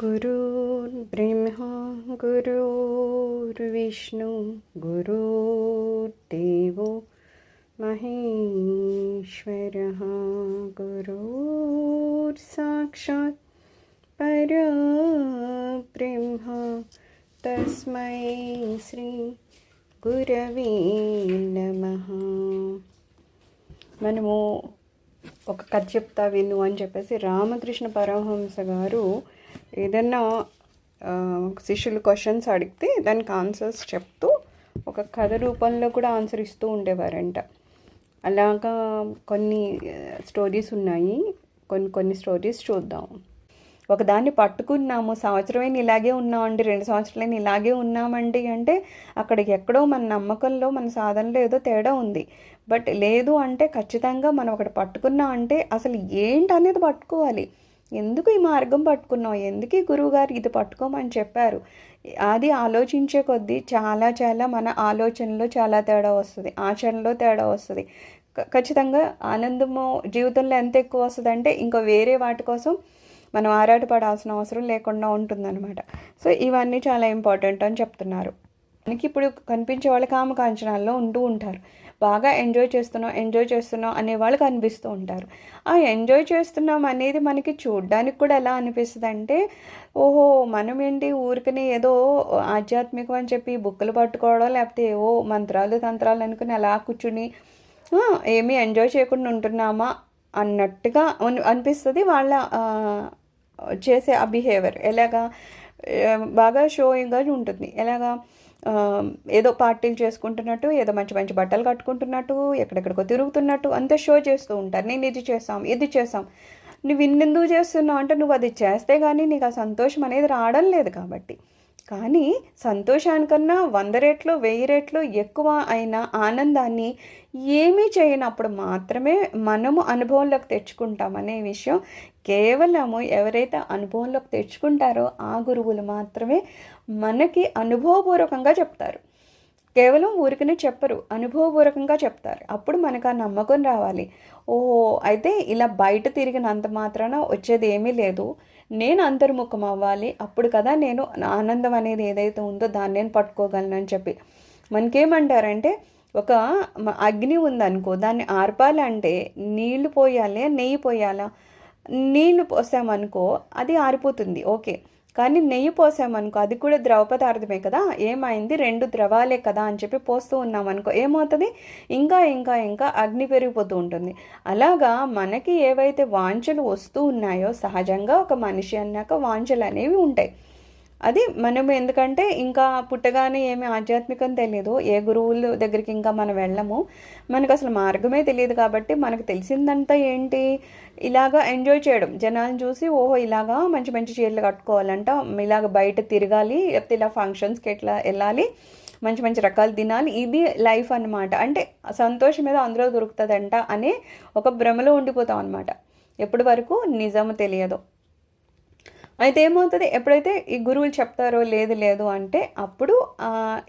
गुरुर्ब्रह्मा गुरुर्विष्णु गुरुर्देवो महेश्वरः गुरुर्साक्षात् परब्रह्म तस्मै श्री గురవే నమ మనము ఒక కథ చెప్తా విను అని చెప్పేసి రామకృష్ణ పరమహంస గారు ఏదన్నా శిష్యులు క్వశ్చన్స్ అడిగితే దానికి ఆన్సర్స్ చెప్తూ ఒక కథ రూపంలో కూడా ఆన్సర్ ఇస్తూ ఉండేవారంట. అలాగా కొన్ని స్టోరీస్ ఉన్నాయి. కొన్ని కొన్ని స్టోరీస్ చూద్దాం. ఒకదాన్ని పట్టుకున్నాము. సంవత్సరమైన ఇలాగే ఉన్నామండి. రెండు సంవత్సరాలైన ఇలాగే ఉన్నామండి అంటే అక్కడికి ఎక్కడో మన నమ్మకంలో మన సాధనలో ఏదో తేడా ఉంది. బట్ లేదు అంటే ఖచ్చితంగా మనం ఒకటి పట్టుకున్నాం అంటే అసలు ఏంటి అనేది పట్టుకోవాలి. ఎందుకు ఈ మార్గం పట్టుకున్నాం ఎందుకు ఈ గురువుగారు ఇది పట్టుకోమని చెప్పారు? అది ఆలోచించే కొద్దీ చాలా చాలా మన ఆలోచనలో చాలా తేడా వస్తుంది ఆచరణలో తేడా వస్తుంది. క- ఖచ్చితంగా ఆనందము జీవితంలో ఎంత ఎక్కువ వస్తుంది అంటే ఇంకా వేరే వాటి కోసం మనం ఆరాటపడాల్సిన అవసరం లేకుండా ఉంటుందన్నమాట. సో ఇవన్నీ చాలా ఇంపార్టెంట్ అని చెప్తున్నారు. మనకి ఇప్పుడు కనిపించే వాళ్ళు కామకాంచనాల్లో ఉంటూ ఉంటారు. బాగా ఎంజాయ్ చేస్తున్నాం ఎంజాయ్ చేస్తున్నాం అనేవాళ్ళు కనిపిస్తూ ఉంటారు. ఆ ఎంజాయ్ చేస్తున్నాం అనేది మనకి చూడడానికి కూడా ఎలా అనిపిస్తుంది అంటే ఓహో మనం ఏంటి ఊరికనే ఏదో ఆధ్యాత్మికం అని చెప్పి బుక్కులు పట్టుకోవడం లేకపోతే ఏవో మంత్రాలు తంత్రాలు అనుకుని అలా కూర్చుని ఏమీ ఎంజాయ్ చేయకుండా ఉంటున్నామా? అన్నట్టుగా అనిపిస్తుంది వాళ్ళ చేసే ఆ బిహేవియర్. ఎలాగా బాగా షోయింగ్గా ఉంటుంది. ఎలాగా ఏదో పార్టీలు చేసుకుంటున్నట్టు ఏదో మంచి మంచి బట్టలు కట్టుకుంటున్నట్టు ఎక్కడెక్కడికో తిరుగుతున్నట్టు అంతే షో చేస్తూ ఉంటారు. నేను ఇది చేసాం ఇది చేసాం నువ్వు ఇన్నెందుకు చేస్తున్నావు? అంటే నువ్వు అది చేస్తే కానీ నీకు ఆ సంతోషం అనేది రావడం లేదు కాబట్టి. కానీ సంతోషానికన్నా వంద రెట్లు వెయ్యి రెట్లు ఎక్కువ అయిన ఆనందాన్ని ఏమీ చేయనప్పుడు మాత్రమే మనము అనుభవంలోకి తెచ్చుకుంటాం అనే విషయం కేవలము ఎవరైతే అనుభవంలోకి తెచ్చుకుంటారో ఆ గురువులు మాత్రమే మనకి అనుభవపూర్వకంగా చెప్తారు. కేవలం ఊరికనే చెప్పరు అనుభవపూర్వకంగా చెప్తారు. అప్పుడు మనకు ఆ నమ్మకం రావాలి. ఓహో అయితే ఇలా బయట తిరిగినంత మాత్రాన వచ్చేది ఏమీ లేదు. నేను అంతర్ముఖం అవ్వాలి. అప్పుడు కదా నేను ఆనందం అనేది ఏదైతే ఉందో దాన్ని నేను పట్టుకోగలను అని చెప్పి. మనకేమంటారంటే ఒక అగ్ని ఉందనుకో దాన్ని ఆర్పాలంటే నీళ్ళు పోయాలి నెయ్యి పోయాలా? నీళ్ళు పోసామనుకో అది ఆరిపోతుంది. ఓకే. కానీ నెయ్యి పోసామనుకో అది కూడా ద్రవ పదార్థమే కదా? ఏమైంది? రెండు ద్రవాలే కదా అని చెప్పి పోస్తూ ఉన్నామనుకో ఏమవుతుంది? ఇంకా ఇంకా ఇంకా అగ్ని పెరిగిపోతూ ఉంటుంది. అలాగా మనకి ఏవైతే వాంఛలు వస్తూ ఉన్నాయో సహజంగా ఒక మనిషి అన్నాక వాంఛలు అనేవి ఉంటాయి. అది మనం ఎందుకంటే ఇంకా పుట్టగానే ఏమి ఆధ్యాత్మికం తెలియదు ఏ గురువుల దగ్గరికి ఇంకా మనం వెళ్ళము. మనకు అసలు మార్గమే తెలియదు కాబట్టి మనకు తెలిసిందంతా ఏంటి? ఇలాగా ఎంజాయ్ చేయడం. జనాలను చూసి ఓహో ఇలాగా మంచి మంచి చీరలు కట్టుకోవాలంట. ఇలాగ బయట తిరగాలి లేకపోతే ఇలా ఫంక్షన్స్కి ఎట్లా వెళ్ళాలి మంచి మంచి రకాలు తినాలి. ఇది లైఫ్ అన్నమాట. అంటే సంతోషం మీద అందులో దొరుకుతుందంట అనే ఒక భ్రమలో ఉండిపోతాం అనమాట ఎప్పటి వరకు? నిజం తెలియదు. అయితే ఏమవుతుంది? ఎప్పుడైతే ఈ గురువులు చెప్తారో లేదు లేదు అంటే అప్పుడు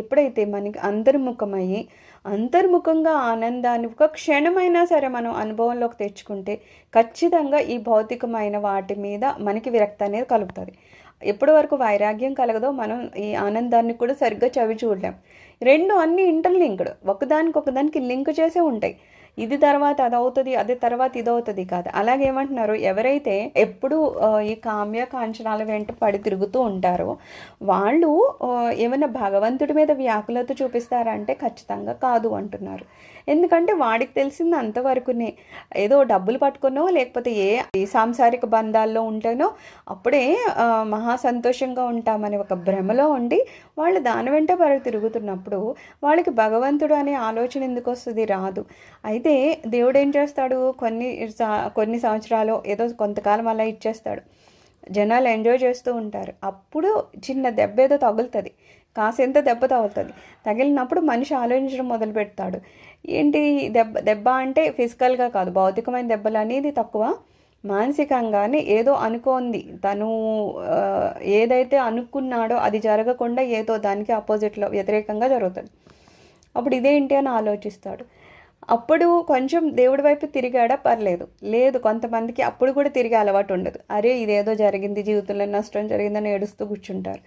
ఎప్పుడైతే మనకి అంతర్ముఖమయ్యి అంతర్ముఖంగా ఆనందాన్ని ఒక క్షణమైనా సరే మనం అనుభవంలోకి తెచ్చుకుంటే ఖచ్చితంగా ఈ భౌతికమైన వాటి మీద మనకి విరక్తి అనేది కలుగుతుంది. ఎప్పటి వరకు వైరాగ్యం కలగదో మనం ఈ ఆనందాన్ని కూడా సరిగ్గా చవి చూడలేం రెండు అన్ని ఇంటర్లింక్డ్ ఒకదానికి ఒకదానికి లింక్ చేసే ఉంటాయి. ఇది తర్వాత అది అవుతుంది అది తర్వాత ఇది అవుతుంది కాదు. అలాగే ఏమంటున్నారు ఎవరైతే ఎప్పుడు ఈ కామ్య కాంచనాల వెంట పడి తిరుగుతూ ఉంటారో వాళ్ళు ఏమైనా భగవంతుడి మీద వ్యాకులత చూపిస్తారంటే ఖచ్చితంగా కాదు అంటున్నారు. ఎందుకంటే వాడికి తెలిసింది అంతవరకునే. ఏదో డబ్బులు పట్టుకునో లేకపోతే ఏ సాంసారిక బంధాల్లో ఉంటేనో అప్పుడే మహా సంతోషంగా ఉంటామని ఒక భ్రమలో ఉండి వాళ్ళు దాని వెంట పడి తిరుగుతున్నప్పుడు వాళ్ళకి భగవంతుడు అనే ఆలోచన ఎందుకు వస్తుంది? రాదు. అయితే అయితే దేవుడు ఏం చేస్తాడు? కొన్ని సా- కొన్ని సంవత్సరాలు ఏదో కొంతకాలం అలా ఇచ్చేస్తాడు. జనాలు ఎంజాయ్ చేస్తూ ఉంటారు. అప్పుడు చిన్న దెబ్బ ఏదో తగులుతుంది. కాసేంత దెబ్బ తగులుతుంది. తగిలినప్పుడు మనిషి ఆలోచించడం మొదలు పెడతాడు. ఏంటి దెబ్బ దెబ్బ అంటే ఫిజికల్గా కాదు భౌతికమైన దెబ్బలు అనేది తక్కువ. మానసికంగానే ఏదో అనుకోంది. తను ఏదైతే అనుకున్నాడో అది జరగకుండా ఏదో దానికి ఆపోజిట్లో వ్యతిరేకంగా జరుగుతుంది. అప్పుడు ఇదేంటి అని ఆలోచిస్తాడు. అప్పుడు కొంచెం దేవుడి వైపు తిరిగాడా? పర్లేదు. లేదు కొంతమందికి అప్పుడు కూడా తిరిగే అలవాటు ఉండదు. అరే ఇదేదో జరిగింది జీవితంలో నష్టం జరిగిందని ఏడుస్తూ కూర్చుంటారు.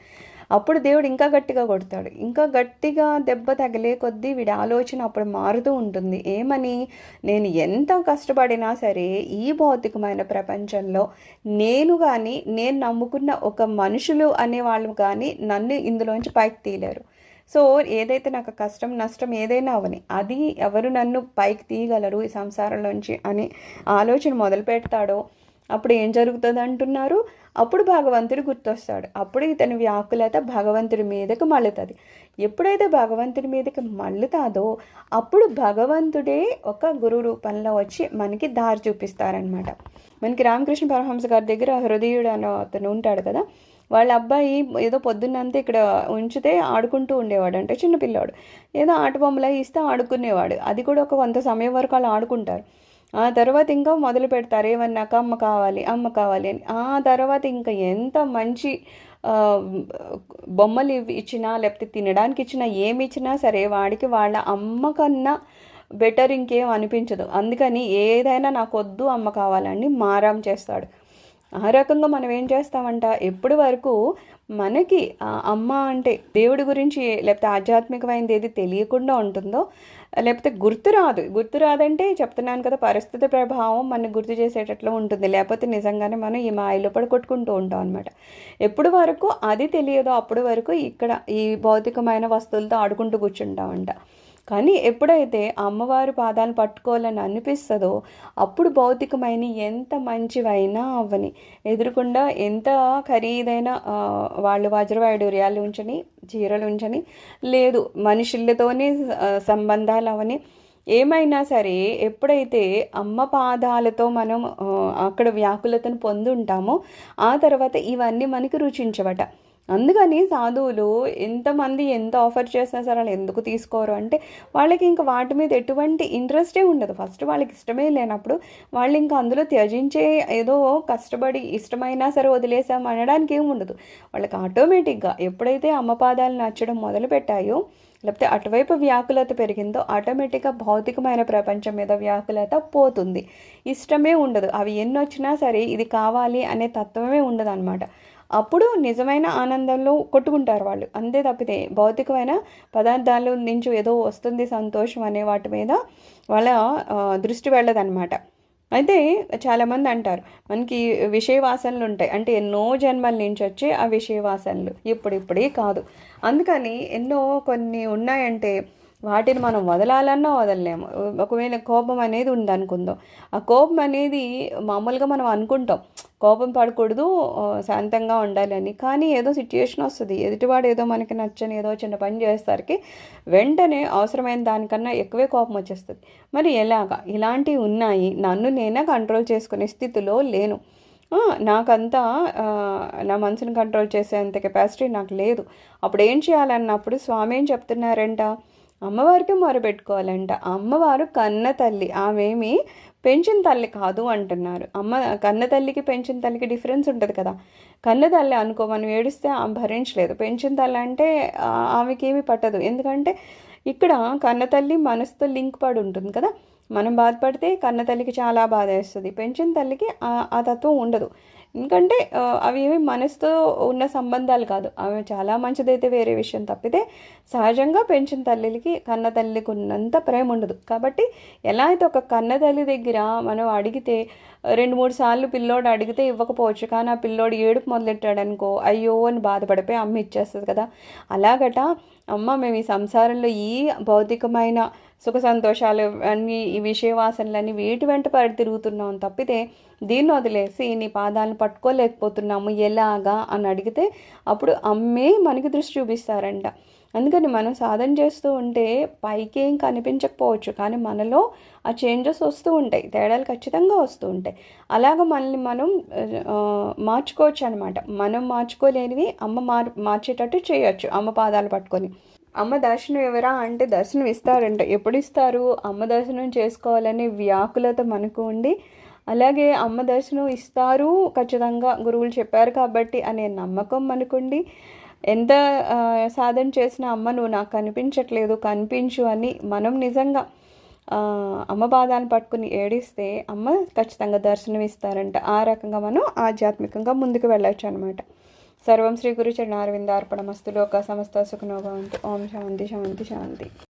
అప్పుడు దేవుడు ఇంకా గట్టిగా కొడతాడు. ఇంకా గట్టిగా దెబ్బ తగిలే కొద్దీ వీడి ఆలోచన అప్పుడు మారుతూ ఉంటుంది. ఏమని? నేను ఎంత కష్టపడినా సరే ఈ భౌతికమైన ప్రపంచంలో నేను కానీ నేను నమ్ముకున్న ఒక మనుషులు అనే వాళ్ళు కానీ నన్ను ఇందులోంచి పైకి తీయలేరు. సో ఏదైతే నాకు కష్టం నష్టం ఏదైనా అవని అది ఎవరు నన్ను పైకి తీయగలరు ఈ సంసారంలోంచి అని ఆలోచన మొదలు పెడతాడో అప్పుడు ఏం జరుగుతుంది అంటున్నారు? అప్పుడు భగవంతుడు గుర్తొస్తాడు. అప్పుడు ఇతని వ్యాకులత భగవంతుడి మీదకి మళ్ళుతుంది. ఎప్పుడైతే భగవంతుడి మీదకి మళ్ళుతాదో అప్పుడు భగవంతుడే ఒక గురు రూపంలో వచ్చి మనకి దారి చూపిస్తారనమాట మనకి రామకృష్ణ పరమహంస గారి దగ్గర హృదయుడు అనే అతను ఉంటాడు కదా వాళ్ళ అబ్బాయి ఏదో పొద్దున్నంతా ఇక్కడ ఉంచితే ఆడుకుంటూ ఉండేవాడు అంటే చిన్నపిల్లాడు ఏదో ఆట బొమ్మలా ఇస్తే ఆడుకునేవాడు. అది కూడా ఒక కొంత సమయం వరకు వాళ్ళు ఆడుకుంటారు. ఆ తర్వాత ఇంకా మొదలు పెడతారు. ఏమన్నాక అమ్మ కావాలి అమ్మ కావాలి అని. ఆ తర్వాత ఇంకా ఎంత మంచి బొమ్మలు ఇవి ఇచ్చినా లేకపోతే తినడానికి ఇచ్చినా ఏమి ఇచ్చినా సరే వాడికి వాళ్ళ అమ్మ కన్నా బెటర్ ఇంకేం అనిపించదు. అందుకని ఏదైనా నాకు వద్దు అమ్మ కావాలని మారం చేస్తాడు. ఆ రకంగా మనం ఏం చేస్తామంట? ఎప్పటి వరకు మనకి అమ్మ అంటే దేవుడి గురించి లేకపోతే ఆధ్యాత్మికమైనది ఏది తెలియకుండా ఉంటుందో లేకపోతే గుర్తు రాదు. గుర్తు రాదంటే చెప్తున్నాను కదా పరిస్థితి ప్రభావం మనకు గుర్తు చేసేటట్లు ఉంటుంది. లేకపోతే నిజంగానే మనం ఈ మాయలో పడి కొట్టుకుంటూ ఉంటాం అనమాట ఎప్పుడు వరకు అది తెలియదో అప్పుడు వరకు ఇక్కడ ఈ భౌతికమైన వస్తువులతో ఆడుకుంటూ కూర్చుంటామంట. కానీ ఎప్పుడైతే అమ్మవారి పాదాలు పట్టుకోవాలని అనిపిస్తుందో అప్పుడు భౌతికమైన ఎంత మంచివైనా అవ్వని ఎదురుకుండా ఎంత ఖరీదైన వాళ్ళు వజ్రవాయుడుర్యాలు ఉంచని చీరలు ఉంచని లేదు మనుషులతోనే సంబంధాలు అవని. ఏమైనా సరే ఎప్పుడైతే అమ్మ పాదాలతో మనం అక్కడ వ్యాకులతను పొందుంటామో ఆ తర్వాత ఇవన్నీ మనకి రుచించవట. అందుకని సాధువులు ఎంతమంది ఎంత ఆఫర్ చేసినా సరే వాళ్ళు ఎందుకు తీసుకోరు అంటే వాళ్ళకి ఇంకా వాటి మీద ఎటువంటి ఇంట్రెస్టే ఉండదు. ఫస్ట్ వాళ్ళకి ఇష్టమే లేనప్పుడు వాళ్ళు ఇంకా అందులో త్యజించే ఏదో కష్టపడి ఇష్టమైనా సరే వదిలేసాం అనడానికి ఏమి ఉండదు. వాళ్ళకి ఆటోమేటిక్గా ఎప్పుడైతే అమ్మపాదాలు నచ్చడం మొదలు పెట్టాయో లేకపోతే అటువైపు వ్యాకులత పెరిగిందో ఆటోమేటిక్గా భౌతికమైన ప్రపంచం మీద వ్యాకులత పోతుంది. ఇష్టమే ఉండదు. అవి ఎన్ని వచ్చినా సరే ఇది కావాలి అనే తత్వమే ఉండదు అనమాట అప్పుడు నిజమైన ఆనందంలో కొట్టుకుంటారు వాళ్ళు. అంతే తప్పితే భౌతికమైన పదార్థాలు నుంచి ఏదో వస్తుంది సంతోషం అనే వాటి మీద వాళ్ళ దృష్టి వెళ్ళదన్నమాట. అయితే చాలామంది అంటారు మనకి విషయ వాసనలు ఉంటాయి. అంటే ఎన్నో జన్మల నుంచి వచ్చే ఆ విషయ వాసనలు ఇప్పుడిప్పుడే కాదు. అందుకని ఎన్నో కొన్ని ఉన్నాయంటే వాటిని మనం వదలాలన్నా వదలలేము. ఒకవేళ కోపం అనేది ఉందనుకుందాం. ఆ కోపం అనేది మామూలుగా మనం అనుకుంటాం. కోపం పడకూడదు శాంతంగా ఉండాలని. కానీ ఏదో సిచ్యుయేషన్ వస్తుంది. ఎదుటివాడు ఏదో మనకి నచ్చని ఏదో చిన్న పని చేసేసరికి వెంటనే అవసరమైన దానికన్నా ఎక్కువే కోపం వచ్చేస్తుంది. మరి ఎలాగా? ఇలాంటివి ఉన్నాయి. నన్ను నేనే కంట్రోల్ చేసుకునే స్థితిలో లేను. నాకంతా నా మనసుని కంట్రోల్ చేసేంత కెపాసిటీ నాకు లేదు. అప్పుడు ఏం చేయాలన్నప్పుడు స్వామి ఏం చెప్తున్నారంట? అమ్మవారికి మొరపెట్టుకోవాలంట. అమ్మవారు కన్న తల్లి. ఆమెమి పెంచిన తల్లి కాదు అంటున్నారు. అమ్మ కన్న తల్లికి పెంచిన తల్లికి డిఫరెన్స్ ఉంటుంది కదా. కన్న తల్లి అనుకో మనం ఏడిస్తే ఆమె భరించలేదు. పెంచిన తల్లి అంటే ఆమెకేమి ఆమెకి ఏమీ పట్టదు. ఎందుకంటే ఇక్కడ కన్న తల్లి మనసుతో లింక్ పడి ఉంటుంది కదా. మనం బాధపడితే కన్న తల్లికి చాలా బాధ వేస్తుంది పెంచిన తల్లికి ఆ తత్వం ఉండదు. ఎందుకంటే అవి ఏమి మనసుతో ఉన్న సంబంధాలు కాదు. అవి చాలా మంచిదైతే వేరే విషయం తప్పితే సహజంగా పెంచిన తల్లికి కన్న తల్లికి ఉన్నంత ప్రేమ ఉండదు. కాబట్టి ఎలా అయితే ఒక కన్న తల్లి దగ్గర మనం అడిగితే రెండు మూడు సార్లు పిల్లోడు అడిగితే ఇవ్వకపోవచ్చు. కానీ ఆ పిల్లోడు ఏడుపు మొదలెట్టాడనుకో అయ్యో అని బాధపడిపోయి అమ్మ ఇచ్చేస్తుంది కదా. అలాగట అమ్మ మేము ఈ సంసారంలో ఈ భౌతికమైన సుఖ సంతోషాలు అన్ని ఈ విషయవాసనలన్నీ వీటి వెంట పడి తిరుగుతున్నాం తప్పితే దీన్ని వదిలేసి నీ పాదాలను పట్టుకోలేకపోతున్నాము ఎలాగా? అని అడిగితే అప్పుడు అమ్మే మనకి దృష్టి చూపిస్తారంట. అందుకని మనం సాధన చేస్తూ ఉంటే పైకి ఏం కనిపించకపోవచ్చు కానీ మనలో ఆ చేంజెస్ వస్తూ ఉంటాయి తేడాలు ఖచ్చితంగా వస్తూ ఉంటాయి. అలాగ మనల్ని మనం మార్చుకోవచ్చు అనమాట మనం మార్చుకోలేనివి అమ్మ మార్ మార్చేటట్టు చేయొచ్చు అమ్మ పాదాలు పట్టుకొని. అమ్మ దర్శనం ఎవరా అంటే దర్శనం ఇస్తారంట. ఎప్పుడు ఇస్తారు? అమ్మ దర్శనం చేసుకోవాలనే వ్యాకులత మనకు ఉండి అలాగే అమ్మ దర్శనం ఇస్తారు ఖచ్చితంగా గురువులు చెప్పారు కాబట్టి అనే నమ్మకం మనకుండి ఎంత సాధన చేసినా అమ్మ నువ్వు నాకు కనిపించట్లేదు కనిపించు అని మనం నిజంగా అమ్మ బాధాన్ని పట్టుకుని ఏడిస్తే అమ్మ ఖచ్చితంగా దర్శనం ఇస్తారంట ఆ రకంగా మనం ఆధ్యాత్మికంగా ముందుకు వెళ్ళొచ్చు అనమాట సర్వం శ్రీ గురు చరణారవిందార్పణమస్తు లోక సమస్త సుఖనోభవంతు ఓం శాంతి శాంతి శాంతి.